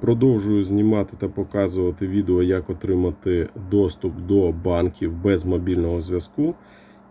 Продовжую знімати та показувати відео, як отримати доступ до банків без мобільного зв'язку.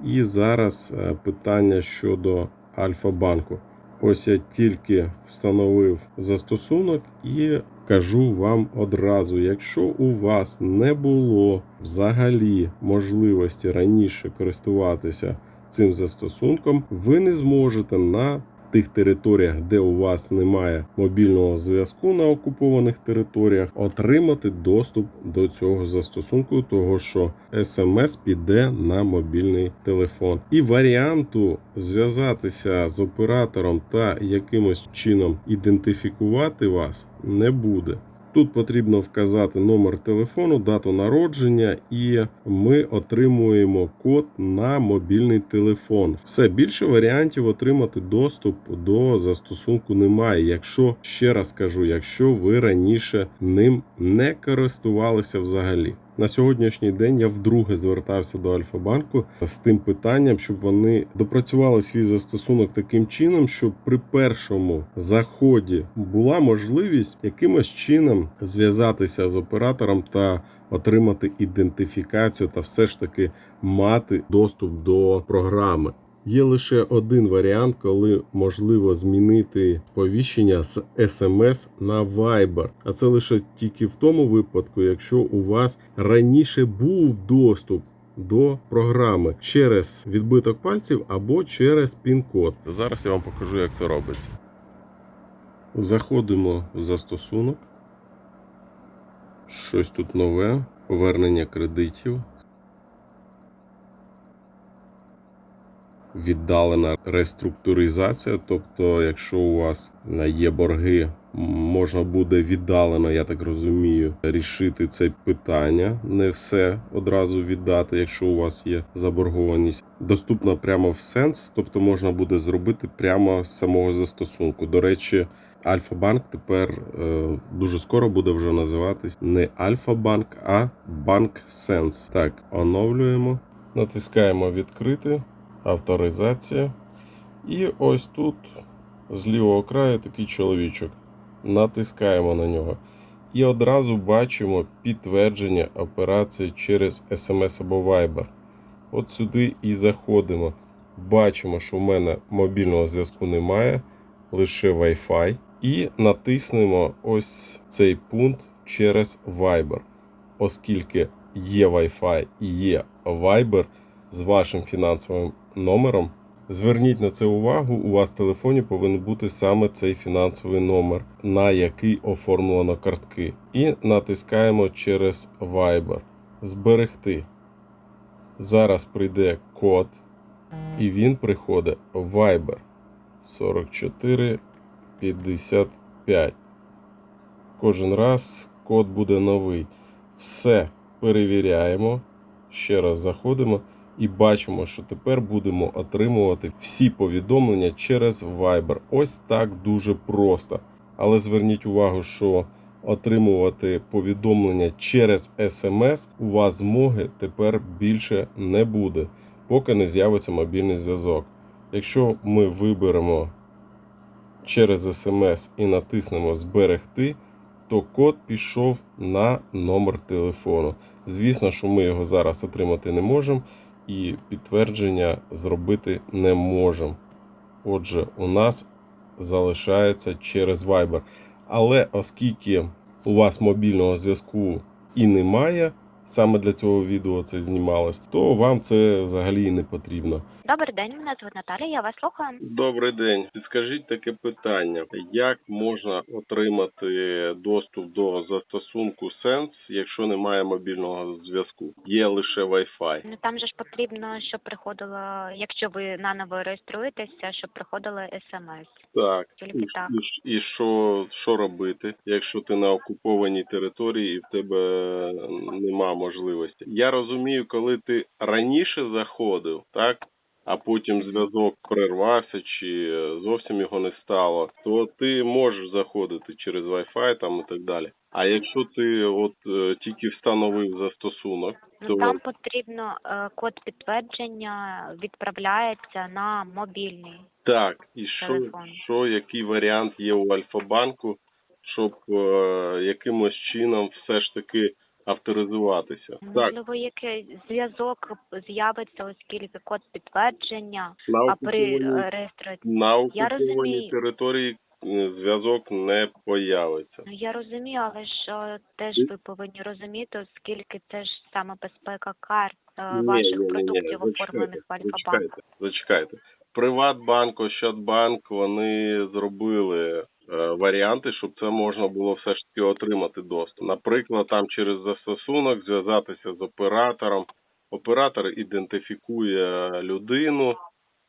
І зараз е, питання щодо Альфа-банку. Ось я тільки встановив застосунок і кажу вам одразу: якщо у вас не було взагалі можливості раніше користуватися цим застосунком, ви не зможете на тих територіях, де у вас немає мобільного зв'язку на окупованих територіях, отримати доступ до цього застосунку, того що смс піде на мобільний телефон. І варіанту зв'язатися з оператором та якимось чином ідентифікувати вас не буде. Тут потрібно вказати номер телефону, дату народження, і ми отримуємо код на мобільний телефон. Все більше варіантів отримати доступ до застосунку немає. Якщо ще раз кажу, якщо ви раніше ним не користувалися взагалі. На сьогоднішній день я вдруге звертався до Альфа-банку з тим питанням, щоб вони допрацювали свій застосунок таким чином, щоб при першому заході була можливість якимось чином зв'язатися з оператором та отримати ідентифікацію та все ж таки мати доступ до програми. Є лише один варіант, коли можливо змінити сповіщення з SMS на Viber. А це лише тільки в тому випадку, якщо у вас раніше був доступ до програми через відбиток пальців або через пін-код. Зараз я вам покажу, як це робиться. Заходимо в застосунок. Щось тут нове. Повернення кредитів. Віддалена реструктуризація. Тобто, якщо у вас є борги, можна буде віддалено, я так розумію, рішити це питання. Не все одразу віддати, якщо у вас є заборгованість. Доступна прямо в сенс, тобто можна буде зробити прямо з самого застосунку. До речі. Альфа-банк тепер е, дуже скоро буде вже називатись не Альфа-банк, а Банк Сенс. Так, оновлюємо, натискаємо відкрити авторизація. І ось тут з лівого краю такий чоловічок. Натискаємо на нього. І одразу бачимо підтвердження операції через SMS або Viber. От сюди і заходимо. Бачимо, що в мене мобільного зв'язку немає, лише Wi-Fi. І натиснемо ось цей пункт через Viber. Оскільки є Wi-Fi і є Viber з вашим фінансовим номером. Зверніть на це увагу, у вас в телефоні повинен бути саме цей фінансовий номер, на який оформлено картки. І натискаємо через Viber. Зберегти. Зараз прийде код, і він приходить в Viber 44 55. Кожен раз код буде новий. Все перевіряємо. Ще раз заходимо і бачимо, що тепер будемо отримувати всі повідомлення через Viber. Ось так дуже просто. Але зверніть увагу, що отримувати повідомлення через SMS у вас змоги тепер більше не буде, поки не з'явиться мобільний зв'язок. Якщо ми виберемо через SMS і натиснемо Зберегти, то код пішов на номер телефону. Звісно, що ми його зараз отримати не можемо і підтвердження зробити не можемо. Отже, у нас залишається через Viber. Але оскільки у вас мобільного зв'язку і немає, саме для цього відео це знімалось, то вам це взагалі і не потрібно. Добрий день, мене звуть Наталія, я вас слухаю. Добрий день. Підскажіть таке питання: як можна отримати доступ до застосунку Sense, якщо немає мобільного зв'язку? Є лише Wi-Fi. Ну там же ж потрібно, щоб приходило, якщо ви наново реєструєтеся, щоб приходило смс. Так. Тільки І, так. і, і що, що робити, якщо ти на окупованій території і в тебе нема можливості? Я розумію, коли ти раніше заходив, так? А потім зв'язок перервався чи зовсім його не стало, то ти можеш заходити через Wi-Fi там і так далі. А якщо ти от е, тільки встановив застосунок, то Ну там потрібно е, код підтвердження відправляється на мобільний. так, і що, що який варіант є у Альфа-банку щоб е, якимось чином все ж таки авторизуватися. Так, який зв'язок з'явиться, оскільки код підтвердження, на а при е, реєстрації. на окупованій території е, зв'язок не появиться. Ну, я розумію, але ж теж ви повинні розуміти, оскільки це ж саме безпека карт е, Ні, ваших ні, ні, ні, продуктів, зачекайте, оформлених в Альфа-банку. Зачекайте, зачекайте. Приватбанк, Ощадбанк, вони зробили е, варіанти, щоб це можна було все ж таки отримати доступ. Наприклад, там через застосунок зв'язатися з оператором. Оператор ідентифікує людину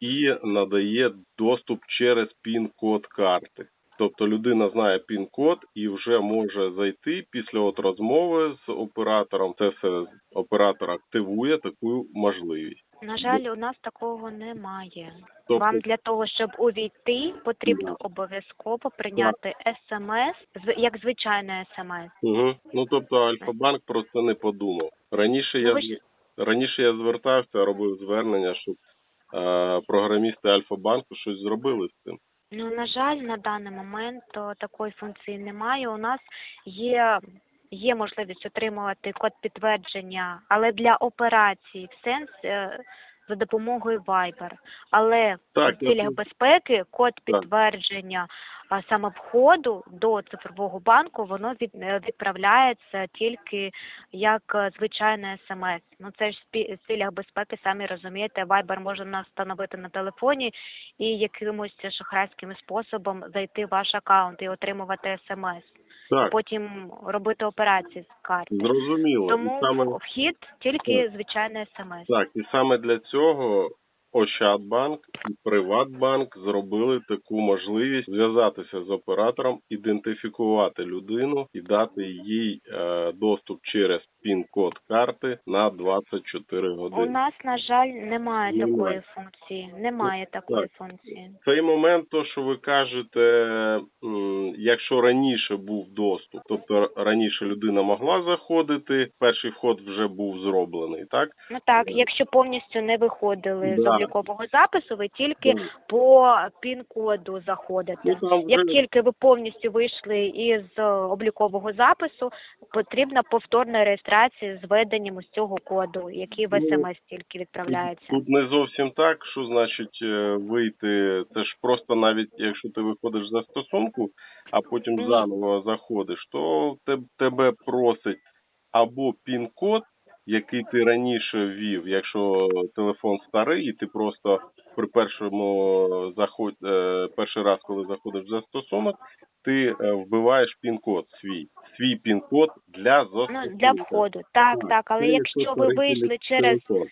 і надає доступ через пін-код карти. Тобто людина знає пін-код і вже може зайти після от розмови з оператором. Це все оператор активує таку можливість. На жаль, у нас такого немає. Тобто, Вам для того, щоб увійти, потрібно обов'язково прийняти смс, як звичайне смс. угу. ну тобто Альфа-банк про це не подумав. Раніше я ви ж- раніше я звертався, робив звернення, щоб е, програмісти Альфа-банку щось зробили з цим. Ну, на жаль, на даний момент то, такої функції немає. У нас є, є можливість отримувати код підтвердження, але для операцій в сенс е, за допомогою Viber. Але Так, в цілях безпеки код підтвердження а, саме входу до цифрового банку воно від, е, відправляється тільки як е, звичайне смс. Ну це ж в цілях безпеки, самі розумієте, Viber можна встановити на телефоні і якимось шахрайським способом зайти в ваш аккаунт і отримувати смс, Так, потім робити операції з карти. зрозуміло. Тому І саме вхід тільки звичайне смс. Так, і саме для цього Ощадбанк і Приватбанк зробили таку можливість зв'язатися з оператором, ідентифікувати людину і дати їй е, доступ через пін-код карти на 24 У години. нас, на жаль, немає Немає. такої функції. Немає такої так. функції. Цей момент, то що ви кажете, якщо раніше був доступ, тобто раніше людина могла заходити, перший вход вже був зроблений, так? Ну так, якщо повністю не виходили з облікового запису, ви тільки по пін-коду заходите. Ну, вже... Як тільки ви повністю вийшли із е, облікового запису, потрібна повторна реєстрація з введенням ось цього коду, який в Ну, смс тільки відправляється. Тут не зовсім так, що значить е, вийти. Це ж просто навіть якщо ти виходиш за стосунку, а потім заново заходиш, то те- тебе просить або пін-код, який ти раніше ввів, якщо телефон старий, і ти просто при першому заход, е, перший раз, коли заходиш в застосунок, ти е, вбиваєш пін-код свій, свій пін-код для Ну для входу, так, так. Але Це якщо ви вийшли через телефон.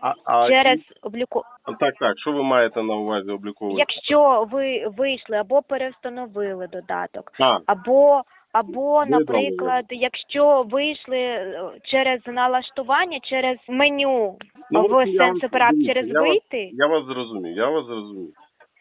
А, а через обліку, так, так. Що ви маєте на увазі обліковий? якщо ви вийшли або перевстановили додаток, А, або або, наприклад, якщо вийшли е, через налаштування, через меню Ну, в я через я вас- вийти, я вас зрозумів, я вас зрозумів.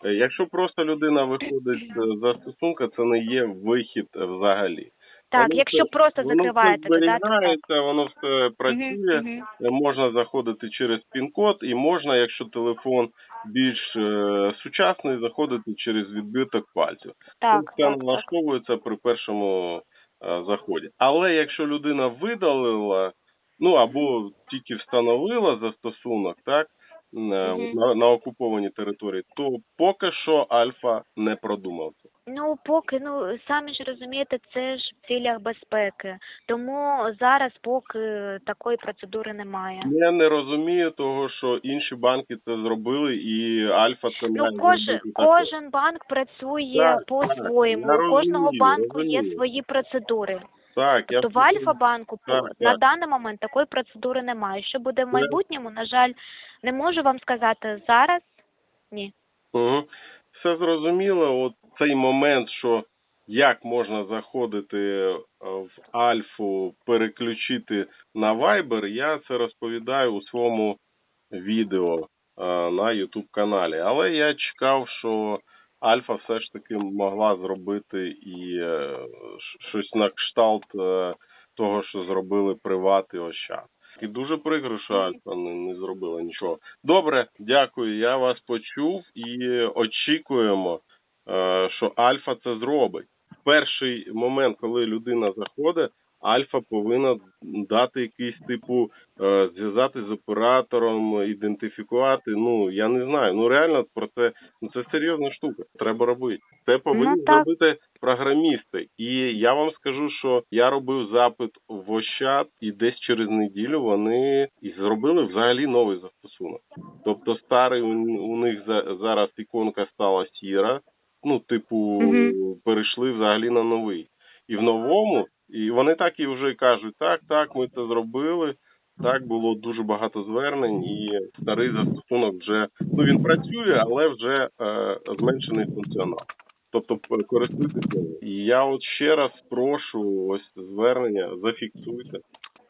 Е, Якщо просто людина виходить з застосунка, це не є вихід е, взагалі. Так, воно якщо все- просто Воно закриваєте все додаток, так. зберігається, воно все працює, мгм. е, можна заходити через пін-код, і можна, якщо телефон більш е, сучасний, заходити через відбиток пальців. Так, Це так, так. налаштовується при першому е, заході. Але якщо людина видалила, ну або тільки встановила застосунок, так. На, на окупованій території, то поки що Альфа не продумав це. Ну, поки, ну самі ж розумієте, це ж в цілях безпеки. Тому зараз поки такої процедури немає. Я не розумію того, що інші банки це зробили, і Альфа це Ну, має кожен, зробити кожен банк працює Так, по-своєму. я У кожного розумію, банку є розумію. свої процедури. Так, я Тобто в Альфа-банку Так, по- так. на даний момент такої процедури немає. Що буде в майбутньому, на жаль, не можу вам сказати зараз. Ні. Угу. Все зрозуміло. От цей момент, що як можна заходити е, в Альфу, переключити на Viber, я це розповідаю у своєму відео е, на YouTube каналі. Але я чекав, що Альфа все ж таки могла зробити і е, щось на кшталт е, того, що зробили приват і Ощад. І дуже прикро, що Альфа не, не зробила нічого. Добре, дякую. Я вас почув і очікуємо, е, що Альфа це зробить. перший момент, коли людина заходить, Альфа повинна дати якийсь типу е, зв'язати з оператором, ідентифікувати. Ну я не знаю. Ну реально про це ну це серйозна штука. Треба робити. Це повинні Ну, зробити програмісти. І я вам скажу, що я робив запит в Ощад, і десь через неділю вони і зробили взагалі новий застосунок. Тобто старий у, них зараз іконка стала сіра. Ну, типу, Мгм. перейшли взагалі на новий. І в новому, і вони так і вже кажуть, так, так, ми це зробили. Так було дуже багато звернень, і старий застосунок вже ну він працює, але вже е, зменшений функціонал. Тобто користуйтеся. І я от ще раз прошу ось звернення, зафіксуйте.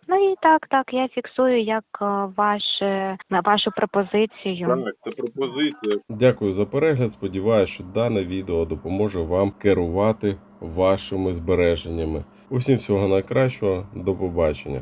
Ну і так, так, я фіксую як е, ваше на вашу пропозицію. Так, це пропозиція. Дякую за перегляд. Сподіваюся, що дане відео допоможе вам керувати вашими збереженнями. Усім всього найкращого. До побачення.